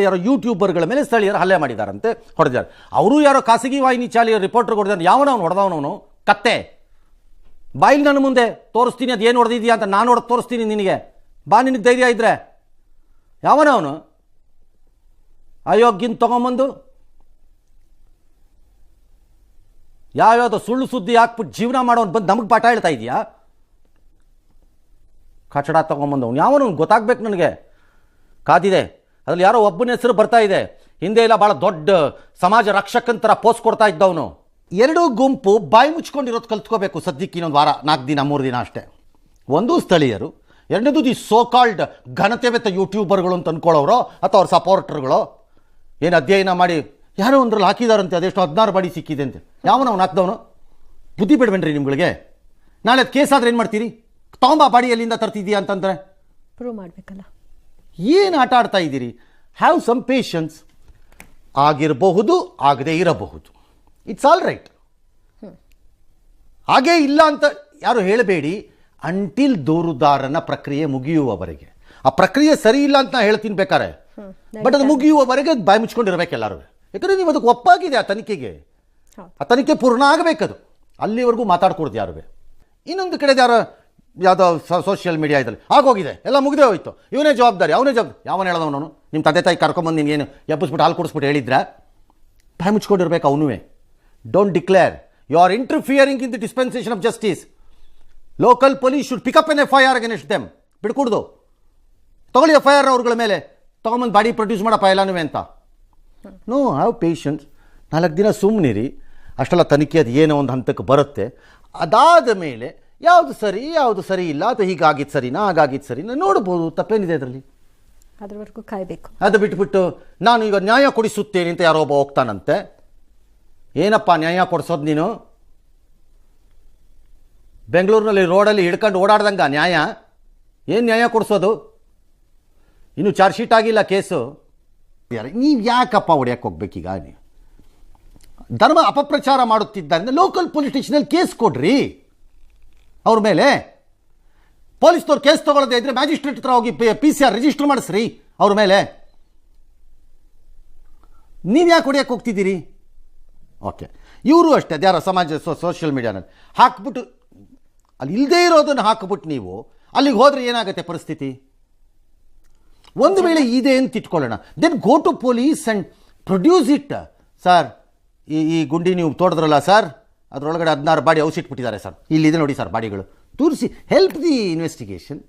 ಯಾರೋ ಯೂಟ್ಯೂಬರ್ಗಳ ಮೇಲೆ ಸ್ಥಳೀಯರು ಹಲ್ಲೆ ಮಾಡಿದಾರಂತೆ ಹೊಡೆದಿದ್ದಾರೆ. ಅವರು ಯಾರೋ ಖಾಸಗಿ ವಾಹಿನಿ ಚಾಲಿಯ ರಿಪೋರ್ಟರ್ ಹೊಡೆದಾರೆ ಯಾವನವನು ಹೊಡೆದವನವನು? ಕತ್ತೆ. ಬಾಯಿಲ್ ನನ್ನ ಮುಂದೆ ತೋರಿಸ್ತೀನಿ ಅದು ಏನು ಹೊಡೆದಿದ್ಯಾ ಅಂತ ನಾನು ಹೊಡೆದು ತೋರಿಸ್ತೀನಿ ನಿನಗೆ. ಬಾ ನಿನಗೆ ಧೈರ್ಯ ಇದ್ರೆ. ಯಾವನವನು? ಅಯೋಗ್ಯನ್ ತೊಗೊಂಬಂದು. ಯಾವ್ಯಾವ್ದೋ ಸುಳ್ಳು ಸುದ್ದಿ ಹಾಕ್ಬಿಟ್ಟು ಜೀವನ ಮಾಡೋನು ಬಂದು ನಮಗೆ ಪಾಠ ಹೇಳ್ತಾ ಇದೆಯಾ? ಕಚಡ ತೊಗೊಂಬಂದವನು. ಯಾವನು ಗೊತ್ತಾಗ್ಬೇಕು ನನಗೆ? ಕಾದಿದೆ. ಅದ್ರಲ್ಲಿ ಯಾರೋ ಒಬ್ಬನ ಹೆಸರು ಬರ್ತಾ ಇದೆ. ಹಿಂದೆ ಎಲ್ಲ ಭಾಳ ದೊಡ್ಡ ಸಮಾಜ ರಕ್ಷಕಂತರ ಪೋಸ್ಟ್ ಕೊಡ್ತಾ ಇದ್ದವನು. ಎರಡೂ ಗುಂಪು ಬಾಯಿ ಮುಚ್ಕೊಂಡಿರೋದು ಕಲ್ತ್ಕೋಬೇಕು ಸದ್ಯಕ್ಕೆ ಇನ್ನೊಂದು ವಾರ ನಾಲ್ಕು ದಿನ ಮೂರು ದಿನ ಅಷ್ಟೇ. ಒಂದು ಸ್ಥಳೀಯರು ಎರಡನೇದು ದಿ ಸೋ ಕಾಲ್ಡ್ ಘನತೆವೆತ್ತ ಯೂಟ್ಯೂಬರ್ಗಳು ಅಂತ ಅಂದ್ಕೊಳ್ಳೋರೋ ಅಥವಾ ಅವ್ರ ಸಪೋರ್ಟರ್ಗಳು ಏನು ಅಧ್ಯಯನ ಮಾಡಿ ಯಾರೋ ಒಂದ್ರಲ್ಲಿ ಹಾಕಿದಾರಂತೆ ಅದೆಷ್ಟು ಹದಿನಾರು ಬಾಡಿ ಸಿಕ್ಕಿದೆ ಅಂತೆ. ಯಾವನ ಅವ್ನು ಹಾಕ್ದವನು? ಬುದ್ಧಿ ಬಿಡ್ಬೇಡ್ರಿ ನಿಮ್ಗಳಿಗೆ. ನಾಳೆ ಅದು ಕೇಸ್ ಆದ್ರೆ ಏನು ಮಾಡ್ತೀರಿ? ತಗೊಂಬ ಬಾಡಿ ಎಲ್ಲಿಂದ ತರ್ತಿದ್ದೀಯಾ ಅಂತಂದ್ರೆ? ಪ್ರೂವ್ ಮಾಡಬೇಕಲ್ಲ. ಏನು ಆಟ ಆಡ್ತಾ ಇದ್ದೀರಿ? ಹ್ಯಾವ್ ಸಮ್ ಪೇಷನ್ಸ್ ಆಗಿರಬಹುದು ಆಗದೇ ಇರಬಹುದು. ಇಟ್ಸ್ ಆಲ್ ರೈಟ್ ಹಾಗೇ ಇಲ್ಲ ಅಂತ ಯಾರು ಹೇಳಬೇಡಿ. ಅಂಟಿಲ್ ದೂರುದಾರನ ಪ್ರಕ್ರಿಯೆ ಮುಗಿಯುವವರೆಗೆ. ಆ ಪ್ರಕ್ರಿಯೆ ಸರಿ ಇಲ್ಲ ಅಂತ ನಾ ಹೇಳ್ತೀನಿ ಬೇಕಾರೆ. ಬಟ್ ಅದು ಮುಗಿಯುವವರೆಗೆ ಬಾಯಿ ಮುಚ್ಕೊಂಡಿರ್ಬೇಕು ಎಲ್ಲರೂ ಯಾಕಂದ್ರೆ ನೀವು ಅದಕ್ಕೆ ಒಪ್ಪಾಗಿದೆ ಆ ತನಿಖೆಗೆ. ಆ ತನಿಖೆ ಪೂರ್ಣ ಆಗಬೇಕದು. ಅಲ್ಲಿವರೆಗೂ ಮಾತಾಡ್ಕೊಡ್ದು ಯಾರು ಇನ್ನೊಂದು ಕಡೆ ಯಾರೋ ಯಾವುದೋ ಸೋಷಿಯಲ್ ಮೀಡಿಯಾ ಇದ್ರಲ್ಲಿ. ಆಗೋಗಿದೆ ಎಲ್ಲ ಮುಗಿದೇ ಹೋಯಿತು. ಇವನೇ ಜವಾಬ್ದಾರಿ, ಅವನೇ ಜವಾಬ್ದಾರಿ ಯಾವನ ಅವನು? ನಿಮ್ಮ ತಂದೆ ತಾಯಿ ಕರ್ಕೊಂಬಂದು ಏನು ಎಬ್ಬಿಸ್ಬಿಟ್ಟು ಹಾಲು ಕುಡಿಸ್ಬಿಟ್ಟು ಹೇಳಿದ್ರೆ? ಬಾಯಿ ಮುಚ್ಕೊಂಡಿರ್ಬೇಕು ಅವನೂ don't declare you are interfering in the dispensation of justice local police should pick up an F I R against them ಬಿಡ್ಕೊಡ್ದು. ತಗೊಳ್ಳಿ ಎಫ್ ಐ ಆರ್ ಅವ್ರಗಳ ಮೇಲೆ. ತೊಗೊಂಬಂದು ಬಾಡಿ ಪ್ರೊಡ್ಯೂಸ್ ಮಾಡಪ್ಪ ಎಲ್ಲನೂ ಅಂತ. ನೋ ಹ್ಯಾವ್ ಪೇಷನ್ಸ್ ನಾಲ್ಕು ದಿನ ಸುಮ್ಮನಿರಿ ಅಷ್ಟೆಲ್ಲ ತನಿಖೆ ಅದು ಏನೋ ಒಂದು ಹಂತಕ್ಕೆ ಬರುತ್ತೆ. ಅದಾದ ಮೇಲೆ ಯಾವುದು ಸರಿ ಯಾವುದು ಸರಿ ಇಲ್ಲ ಅಥವಾ ಹೀಗಾಗಿದ್ದು ಸರಿನಾ ಹಾಗಾಗಿದ್ದು ಸರಿನಾ ನೋಡ್ಬೋದು ತಪ್ಪೇನಿದೆ ಅದರಲ್ಲಿ? ಅದ್ರವರೆಗೂ ಕಾಯಬೇಕು. ಅದು ಬಿಟ್ಬಿಟ್ಟು ನಾನು ಈಗ ನ್ಯಾಯ ಕೊಡಿಸುತ್ತೇನೆ ಅಂತ ಯಾರೋ ಒಬ್ಬ ಹೋಗ್ತಾನಂತೆ. ಏನಪ್ಪ ನ್ಯಾಯ ಕೊಡಿಸೋದು ನೀನು? ಬೆಂಗಳೂರಿನಲ್ಲಿ ರೋಡಲ್ಲಿ ಹಿಡ್ಕೊಂಡು ಓಡಾಡ್ದಂಗ ನ್ಯಾಯ? ಏನು ನ್ಯಾಯ ಕೊಡಿಸೋದು? ಇನ್ನು ಚಾರ್ಜ್ ಶೀಟ್ ಆಗಿಲ್ಲ ಕೇಸು. ನೀವು ಯಾಕಪ್ಪ ಹೊಡ್ಯಕ್ಕೆ ಹೋಗ್ಬೇಕೀಗ? ನೀವು ಧರ್ಮ ಅಪಪ್ರಚಾರ ಮಾಡುತ್ತಿದ್ದರಿಂದ ಲೋಕಲ್ ಪೊಲೀಸ್ ಸ್ಟೇಷನಲ್ಲಿ ಕೇಸ್ ಕೊಡ್ರಿ. ಅವ್ರ ಮೇಲೆ? ಪೊಲೀಸ್ನವ್ರು ಕೇಸ್ ತಗೊಳ್ಳದೆ ಇದ್ರೆ ಮ್ಯಾಜಿಸ್ಟ್ರೇಟ್ ಹತ್ರ ಹೋಗಿ ಪಿ ಸಿ ಆರ್ ರಿಜಿಸ್ಟರ್ ಮಾಡಿಸ್ರಿ ಅವ್ರ ಮೇಲೆ. ನೀವು ಯಾಕೆ ಹೊಡಿಯಕ್ಕೆ ಹೋಗ್ತಿದ್ದೀರಿ? ಓಕೆ ಇವರು ಅಷ್ಟೇ ಅದ್ಯಾರ ಸಮಾಜ ಸೋಷಿಯಲ್ ಮೀಡಿಯಾನಲ್ಲಿ ಹಾಕ್ಬಿಟ್ಟು, ಅಲ್ಲಿ ಇಲ್ಲದೇ ಇರೋದನ್ನು ಹಾಕ್ಬಿಟ್ಟು ನೀವು, ಅಲ್ಲಿಗೆ ಹೋದರೆ ಏನಾಗುತ್ತೆ ಪರಿಸ್ಥಿತಿ? ಒಂದು ವೇಳೆ ಇದೆ ಅಂತ ಇಟ್ಕೊಳ್ಳೋಣ then go to police and produce it sir ಈ ಈ ಗುಂಡಿ ನೀವು ತೋಡಿದ್ರಲ್ಲ ಸರ್ ಅದರೊಳಗಡೆ ಹದಿನಾರು ಬಾಡಿ ಔಷಿಟ್ಬಿಟ್ಟಿದ್ದಾರೆ ಸರ್. ಇಲ್ಲಿದೆ ನೋಡಿ ಸರ್ ಬಾಡಿಗಳು. ತೋರಿಸಿ ಹೆಲ್ಪ್ ದಿ ಇನ್ವೆಸ್ಟಿಗೇಷನ್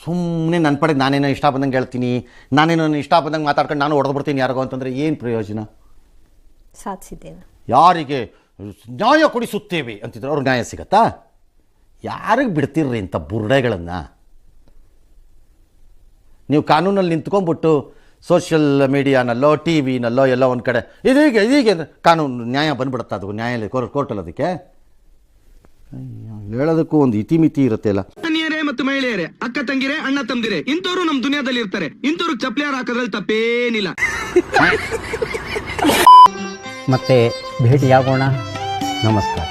ಸುಮ್ಮನೆ ನನ್ನ ಪಡೆಗೆ ನಾನೇನೋ ಇಷ್ಟ ಬಂದಂಗೆ ಹೇಳ್ತೀನಿ ನಾನೇನೋ ಇಷ್ಟ ಬಂದಂಗೆ ಮಾತಾಡ್ಕೊಂಡು ನಾನು ಹೊಡೆದ್ಬಿಡ್ತೀನಿ ಯಾರಿಗೋ ಅಂತಂದರೆ ಏನು ಪ್ರಯೋಜನ? ಸಾಧಿಸಿದ್ದೇನೆ. ಯಾರಿಗೆ ನ್ಯಾಯ ಕೊಡಿಸುತ್ತೇವೆ ಅಂತಿದ್ರು ಅವ್ರಿಗೆ ನ್ಯಾಯ ಸಿಗತ್ತಾ? ಯಾರಿಗೆ ಬಿಡ್ತಿರ್ರಿ ಇಂಥ ಬುರ್ಡೆಗಳನ್ನು? ನೀವು ಕಾನೂನಲ್ಲಿ ನಿಂತ್ಕೊಂಡ್ಬಿಟ್ಟು ಸೋಷಿಯಲ್ ಮೀಡಿಯಾನಲ್ಲೋ ಟಿ ವಿನಲ್ಲೋ ಎಲ್ಲೋ ಒಂದು ಕಡೆ. ಇದೀಗ ಇದೀಗ ಕಾನೂನು ನ್ಯಾಯ ಬಂದ್ಬಿಡುತ್ತೆ ಅದು ನ್ಯಾಯಾಲಯ ಕೋರ್ಟ್ ಕೋರ್ಟಲ್ಲಿ ಅದಕ್ಕೆ ಅಯ್ಯೋ, ಹೇಳೋದಕ್ಕೂ ಒಂದು ಇತಿಮಿತಿ ಇರುತ್ತೆ ಅಲ್ಲ. ಮತ್ತು ಮಹಿಳೆಯರೇ ಅಕ್ಕ ತಂಗಿರೆ ಅಣ್ಣ ತಂದಿರೆ ಇಂಥವ್ರು ನಮ್ಮ ದುನಿಯಾದಲ್ಲಿ ಇರ್ತಾರೆ. ಇಂಥವ್ರು ಚಪ್ಪಲಿ ಹಾಕೋದ್ರಲ್ಲಿ ತಪ್ಪೇನಿಲ್ಲ. ಮತ್ತೆ ಭೇಟಿಯಾಗೋಣ. ನಮಸ್ಕಾರ.